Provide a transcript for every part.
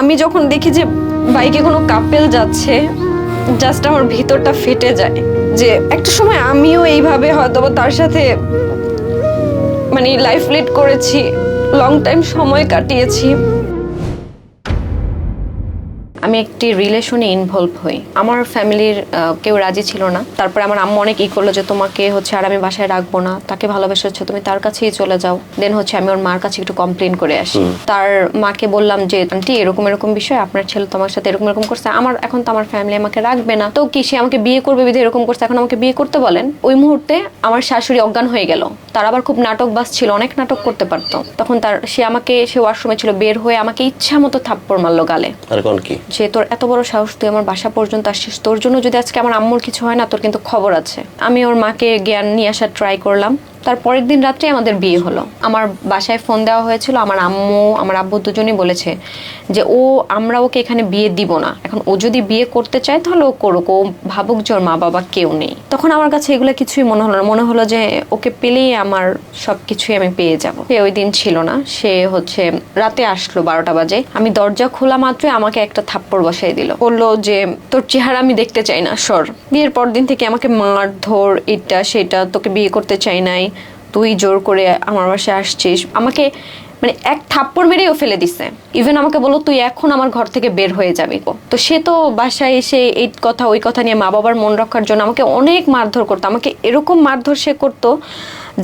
আমি যখন দেখি যে বাইকে কোনো কাপেল যাচ্ছে জাস্ট আমার ভিতরটা ফেটে যায়। যে একটা সময় আমিও এইভাবে হয়তো তার সাথে মানে লাইফ লিড করেছি লং টাইম সময় কাটিয়েছি। আমি একটি রিলেশনে ইনভলভ হই। আমার ফ্যামিলির কেউ রাজি ছিল না। তারপরে আমার আম্মু অনেক ই করল যে তোমাকে হচ্ছে আর আমি বাসায় রাখব না। তাকে ভালোবেসেছো তুমি তার কাছেই চলে যাও। দেন হচ্ছে আমি ওর মার কাছে একটু কমপ্লেন করে আসি। তার মাকে বললাম যে আন্টি এরকম এরকম বিষয় আপনার ছেলে তোমার সাথে এরকম এরকম করছে। আমার এখন তো আমার ফ্যামিলি আমাকে রাখবে না। তো কি সে আমাকে বিয়ে করবে বিধে এরকম করছে? এখন আমাকে বিয়ে করতে বলেন? ওই মুহূর্তে আমার শাশুড়ি অজ্ঞান হয়ে গেল। তার আবার খুব নাটক বাস ছিল অনেক নাটক করতে পারতো। তখন তার সে আমাকে সে ওয়াশরুমে ছিল বের হয়ে আমাকে ইচ্ছা মতো থাপ্পড় মারলো গালে। আর কোন কি? যে তোর এত বড় সাহস তুই আমার বাসা পর্যন্ত আসছিস, তোর জন্য যদি আজকে আমার আম্মুর কিছু হয় না, তোর কিন্তু খবর আছে। আমি ওর মাকে জ্ঞান নিয়ে আসার ট্রাই করলাম। তার পরের দিন রাত্রে আমাদের বিয়ে হলো। আমার বাসায় ফোন দেওয়া হয়েছিল, আমার আম্মু, আমার আব্বু দুজনই বলেছে যে, ও, আমরা ওকে এখানে বিয়ে দিব না। এখন ও যদি বিয়ে করতে চায়, তাহলে ও করুক। ও ভাবুক যে ওর মা বাবা কেউ নেই। তখন আমার কাছে এগুলো কিছুই মনে হলো না। মনে হলো যে, ওকে পেলেই আমার সব কিছুই আমি পেয়ে যাব। সে ওই দিন ছিল না। সে হচ্ছে রাতে আসলো বারোটা বাজে। আমি দরজা খোলা মাত্রই আমাকে একটা থাপ্পড় বসাই দিল। বলল যে, তোর চেহারা আমি দেখতে চাই না, সর। বিয়ের পর দিন থেকে আমাকে মারধর, এটা, সেটা, তোকে বিয়ে করতে চাই নাই। তুই জোর করে আমার বাসায় আসছিস। আমাকে মানে এক থাপ্পড় মেরেও ফেলে দিছে। ইভেন আমাকে বলল, তুই এখন আমার ঘর থেকে বের হয়ে যাবি তো সে তো বাসায় এসে এই কথা, ওই কথা নিয়ে মা বাবার মন রক্ষার জন্য আমাকে অনেক মারধর করতো। আমাকে এরকম মারধর সে করতো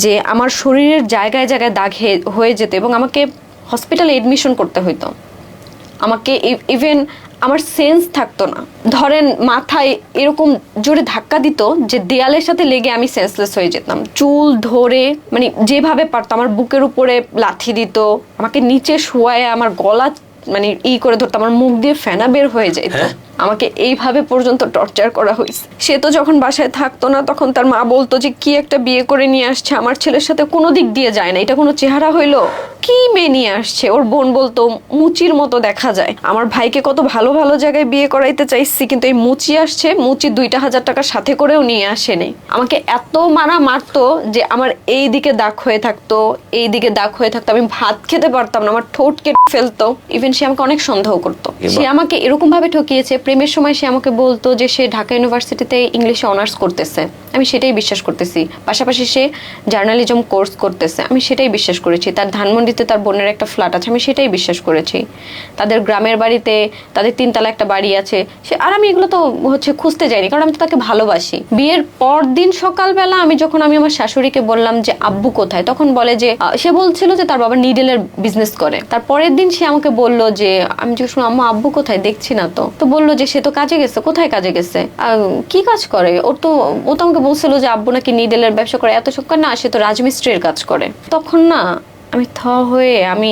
যে আমার শরীরের জায়গায় জায়গায় দাগ হয়ে যেত এবং আমাকে হসপিটালে এডমিশন করতে হইতো। আমাকে ইভেন আমার সেন্স থাকতো না। ধরেন মাথায় এরকম জোরে ধাক্কা দিত যে দেয়ালের সাথে লেগে আমি সেন্সলেস হয়ে যেতাম। চুল ধরে মানে যেভাবে পারতো, আমার বুকের উপরে লাথি দিত, আমাকে নিচে শোয়ায় আমার গলা মানে ই করে ধরতো, আমার মুখ দিয়ে ফেনা বের হয়ে যেত? আমাকে এইভাবে পর্যন্ত টর্চার করা হয়েছে। সে তো যখন বাসায় থাকতো না তখন তার মা বলতো যে কি একটা বিয়ে করে নিয়ে আসছে? আমার ছেলের সাথে কোনো দিক দিয়ে যায় না। এটা কোনো চেহারা হইল? কি মেয়ে নিয়ে আসছে? ওর বোন বলতো মুচির মতো দেখা যায়। আমার ভাইকে কত ভালো ভালো জায়গায় বিয়ে করাইতে চাইছি কিন্তু এই মুচি আসছে মুচি দুইটা হাজার টাকা সাথে করেও নিয়ে আসেনি। আমাকে এত মারা মারতো যে আমার এই দিকে দাগ হয়ে থাকতো এই দিকে দাগ হয়ে থাকতো। আমি ভাত খেতে পারতাম না আমার ঠোঁট কেটে ফেলতো। ইভেন সে আমাকে অনেক সন্দেহ করতো। সে আমাকে এরকম ভাবে ঠকিয়েছে প্রেমের সময় সে আমাকে বলতো যে সে ঢাকা ইউনিভার্সিটিতে ইংলিশে অনার্স করতেছে। আমি সেটাই বিশ্বাস করতেছি। পাশাপাশি সে জার্নালিজম কোর্স করতেছে। আমি সেটাই বিশ্বাস করেছি। তার ধানমন্ডিতে তার বোনের একটা ফ্ল্যাট আছে, আমি সেটাই বিশ্বাস করেছি। তাদের গ্রামের বাড়িতে তাদের তিনতলা একটা বাড়ি আছে। সে আর আমি এগুলো তো হচ্ছে খুঁজতে যাইনি, কারণ আমি তো তাকে ভালোবাসি। বিয়ের পর দিন সকালবেলা আমি যখন আমি আমার শাশুড়িকে বললাম যে, আব্বু কোথায়? তখন বলে যে সে বলছিল যে তার বাবা নিডেলের বিজনেস করে। তার পরের দিন সে আমাকে বলল যে, আমি করলাম আম্মা, আব্বু কোথায়? দেখছি না তো। তো বলল যে সে তো কাজে গেছে, কোথায় কাজে গেছে? কি কাজ করে? ওর তো, ও তো আমাকে বলছিল যে আব্বু নাকি নিদেলের ব্যবসা করে, এত সব না, সে তো রাজমিস্ত্রির কাজ করে। তখন না আমি থ হয়ে আমি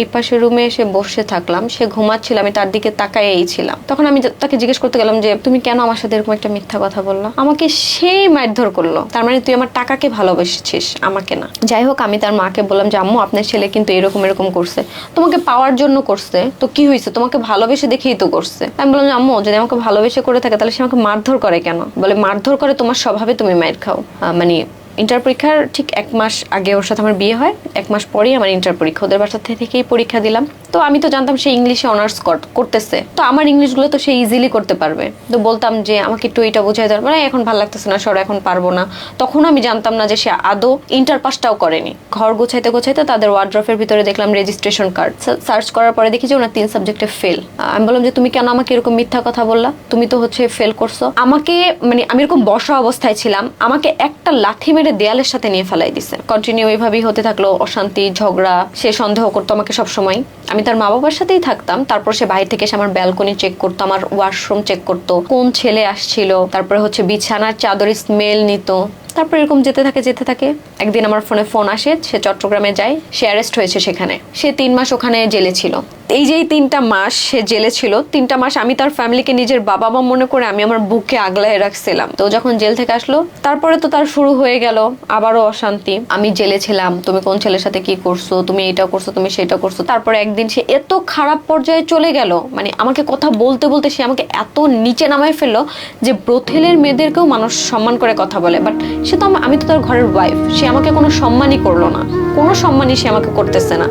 এই পাশে রুমে এসে বসে থাকলাম, সে ঘুমাচ্ছিল, আমি তার দিকে তাকাইয়েই ছিলাম। তখন আমি তাকে জিজ্ঞেস করতে গেলাম যে, তুমি কেন আমার সাথে এরকম একটা মিথ্যা কথা বললা? আমাকে সেই মারধর করল। তার মানে তুই আমার টাকাকে ভালোবেসেছিস, আমাকে না। যাই হোক, আমি তার মাকে বললাম যে, আম্মু, আপনার ছেলে কিন্তু এরকম এরকম করছে। তোমাকে পাওয়ার জন্য করছে। তো কি হয়েছে? তোমাকে ভালোবেসে দেখেই তো করছে। আমি বললাম যে, আম্মু, যদি আমাকে ভালোবেসে করে থাকে, তাহলে সে আমাকে মারধর করে কেন? বলে, মারধর করে তোমার স্বভাবে তুমি মায়ের খাও। মানে ইন্টার পরীক্ষার ঠিক এক মাস আগে ওর সাথে আমার বিয়ে হয়। এক মাস পরেই আমার ইন্টার পরীক্ষা। ওদের বাসা থেকেই পরীক্ষা দিলাম। তো আমি তো জানতাম সে ইংলিশে অনার্স করতেছে। তো আমার ইংলিশগুলো তো সে ইজিলি করতে পারবে। তো বলতাম যে, আমাকে একটু এটা বোঝাই দেওয়ার মানে এখন ভালো লাগতেছে না, সর এখন পারব না। তখন আমি জানতাম না যে সে আদৌ ইন্টার পাসটাও করেনি। ঘর গোছাইতে গোছাইতে তাদের ওয়ার্ড্রফের ভিতরে দেখলাম রেজিস্ট্রেশন কার্ড সার্চ করার পরে দেখি যে ওনার তিন সাবজেক্টে ফেল আমি বললাম যে, তুমি কেন আমাকে এরকম মিথ্যা কথা বললা? তুমি তো হচ্ছে ফেল করছ। আমাকে মানে আমি এরকম বসা অবস্থায় ছিলাম। আমাকে একটা লাথি মেরে দেয়ালের সাথে নিয়ে ফেলাই দিছে। কন্টিনিউ এইভাবেই হতে থাকল, অশান্তি, ঝগড়া, সে সন্দেহ করতো আমাকে সব সময় আমি তার মা বাবার সাথেই থাকতাম, তারপর সে বাইরে থেকে এসে আমার ব্যালকনি চেক করতো, আমার ওয়াশরুম চেক করতো। কোন ছেলে আসছিল? তারপরে হচ্ছে বিছানার চাদর স্মেল নিত। তারপর এরকম যেতে থাকে যেতে থাকে। একদিন আমার ফোনে ফোন আসে, সে চট্টগ্রামে যায়, সে অ্যারেস্ট হয়েছে সেখানে। সে তিন মাস ওখানে জেলে ছিল। এই যে তিনটা মাস সে জেলে ছিল, তিনটা মাস আমি তার ফ্যামিলিকে নিজের বাবা মা মনে করে আমি আমার বুকে আগলায় রাখছিলাম। তো যখন জেল থেকে আসলো, তারপরে তো তার শুরু হয়ে গেল আবারও অশান্তি। আমি জেলে ছিলাম, তুমি কোন ছেলের সাথে কি করছ, তুমি এটা করছ, তুমি সেটা করছ। তারপরে একদিন সে এত খারাপ পর্যায়ে চলে গেল মানে আমাকে কথা বলতে বলতে সে আমাকে এত নিচে নামায় ফেলল যে ব্রথেলের মেয়েদেরকেও মানুষ সম্মান করে কথা বলে। বাট সে তো আমি তো তার ঘরের ওয়াইফ সে আমাকে কোনো সম্মানই করল না। কোনো সম্মানই সে আমাকে করতেছে না।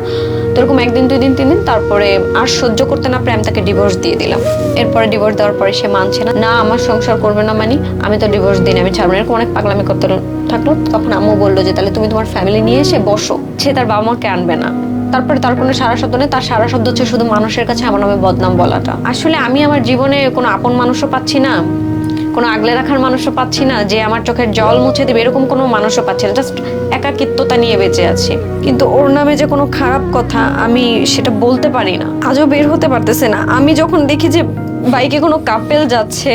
তো এরকম একদিন দুই দিন তিন দিন তারপরে আর সহ্য করতে না পারে আমি তাকে ডিভোর্স দিয়ে দিলাম। এরপরে ডিভোর্স দেওয়ার পরে সে মানছে না। না আমার সংসার করবে না মানি। আমি তো ডিভোর্স দিই না, আমি ছাড়বো। এরকম অনেক পাগলামি করতে থাকল। তখন আম্মু বলল যে তাহলে তুমি তোমার ফ্যামিলি নিয়ে এসে বসো। সে তার বাবা মাকে আনবে না। তারপরে তার কোনো সারা শব্দ নেই। তার সারা শব্দ হচ্ছে শুধু মানুষের কাছে আমার নামে বদনাম বলাটা। আসলে আমি আমার জীবনে কোনো আপন মানুষও পাচ্ছি না। কোনো আগলে রাখার মানুষও পাচ্ছি না, যে আমার চোখের জল মুছে দেবে, এরকম কোনো মানুষও পাচ্ছি না। জাস্ট একাকিত্বতা নিয়ে বেঁচে আছি। কিন্তু ওর নামে যে কোনো খারাপ কথা আমি সেটা বলতে পারি না। আজও বের হতে পারতেছে না। আমি যখন দেখি যে বাইকে কোনো কাপেল যাচ্ছে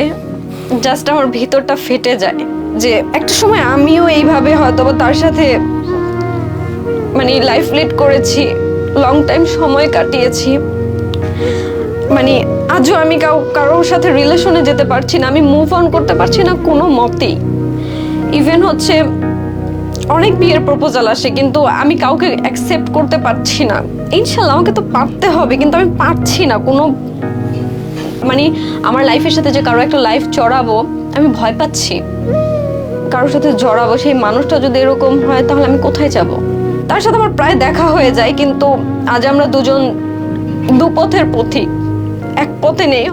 জাস্ট আমার ভিতরটা ফেটে যায়। যে একটা সময় আমিও এইভাবে হয়তো তার সাথে মানে লাইফ লিড করেছি লং টাইম সময় কাটিয়েছি। মানে আজও আমি কাউ, কারোর সাথে রিলেশনে যেতে পারছি না, আমি মুভ অন করতে পারছি না কোনো মতেই। ইভেন হচ্ছে, অনেক বিয়ের প্রপোজাল আসে, কিন্তু আমি কাউকে অ্যাকসেপ্ট করতে পারছি না। ইনশাল্লাহ আমাকে তো পারতে হবে, কিন্তু আমি পারছি না কোনো মানে আমার লাইফের সাথে যে কারও একটা লাইফ চড়াবো আমি ভয় পাচ্ছি। কারোর সাথে জড়াবো, সেই মানুষটা যদি এরকম হয়, তাহলে আমি কোথায় যাব? তার সাথে আমার প্রায় দেখা হয়ে যায়, কিন্তু আজ আমরা দুজন দুপথের পথিক। এক পথে নেই।